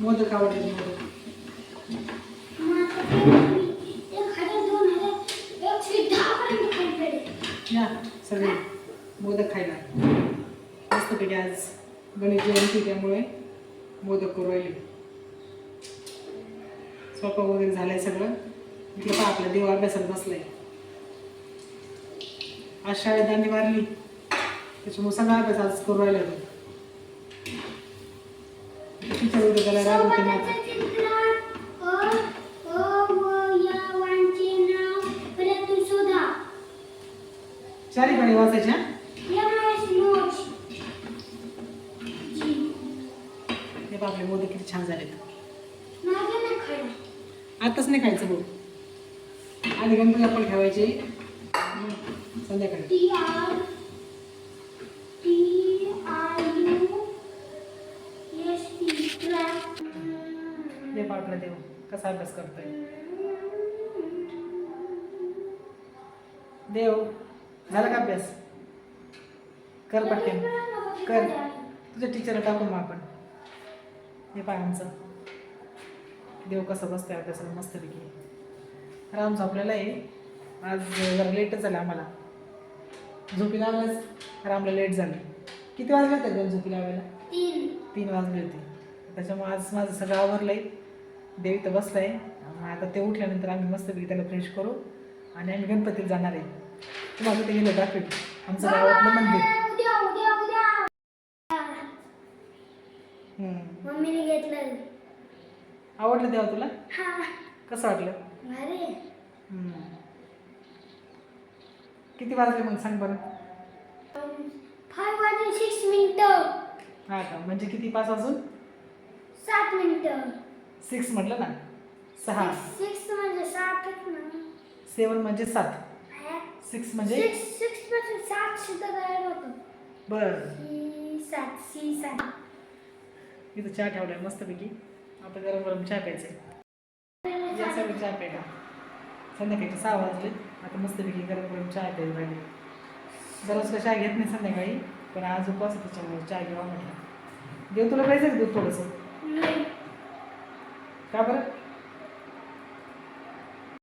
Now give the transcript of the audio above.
मोदक आवडले मोदक या सगळे मोदक खायला. मस्तपैकी आज गणेश जयंती त्यामुळे मोदक करू राहिले. स्वयंपाक वगैरे झालाय सगळं. इकडे पहा आपला देव अभ्यासाला बसलाय. आज शाळेत दांडी मारली. त्याच्यामुळे सगळा अभ्यास आज करू राहिला तो. वगैरे त्याला रागवते ना आता चारी गाडी वाचायच्या हे आपले मोदक किती छान झालेत. आताच नाही खायचं भाऊ. आधी गणपती आपण ठेवायचे. मग संध्याकाळी हे पहा आपला देव कसा अभ्यास करतोय. देव झाला का अभ्यास? कर पटकन. कर. तुझ्या टीचरला टाकू मग आपण. हे पाय आमचं. देव कसं बसतंय अभ्यासाला मस्तपैकी. राम झोपलेला आहे. आज जरा लेटच झालं आम्हाला. झोपी लावायलाच रामला लेट झालं. किती वाजले होते दोन झोपी लावायला? तीन. वाजले होते. त्याच्यामुळे आज माझं सगळं आवरलंय. देव इथं बसलाय. मग आता ते उठल्यानंतर आम्ही मस्तपैकी त्याला फ्रेश करू. आणि आम्ही गणपतीला जाणार आहे. तुम्हाला ते गेलं दाखवेल आमचं गावातलं मंदिर. हम्म. मम्मीने घेतलं. आवडलं देवा तुला? हा. कसं वाटलं? अरे हम्म. किती वाजले मग सांग बरं? फाय वाजून सिक्स मिनिटं हा का? म्हणजे किती पाच वाजून? सात मिनिटं सिक्स म्हटलं ना? सहा. सिक्स म्हणजे सातच ना. सेवन म्हणजे सात. सिक्स म्हणजे? सिक्स सिक्सपासून सात सुद्धा तयार होतो. बर. सी सात सी सात. इथं चहा ठेवलाय मस्तपैकी. आपण गरम गरम चहा प्यायचा या सगळं चहा प्यायला संध्याकाळी सहा वाजले. आता मस्तपैकी गरम गरम चहा प्यायला राहिले दररोज का चहा घेत नाही संध्याकाळी पण आज उपवास आहे त्याच्यामुळे चहा घ्यावा म्हटलं. देव तुला पाहिजे दूध थोडंसं? नाही. का बरं?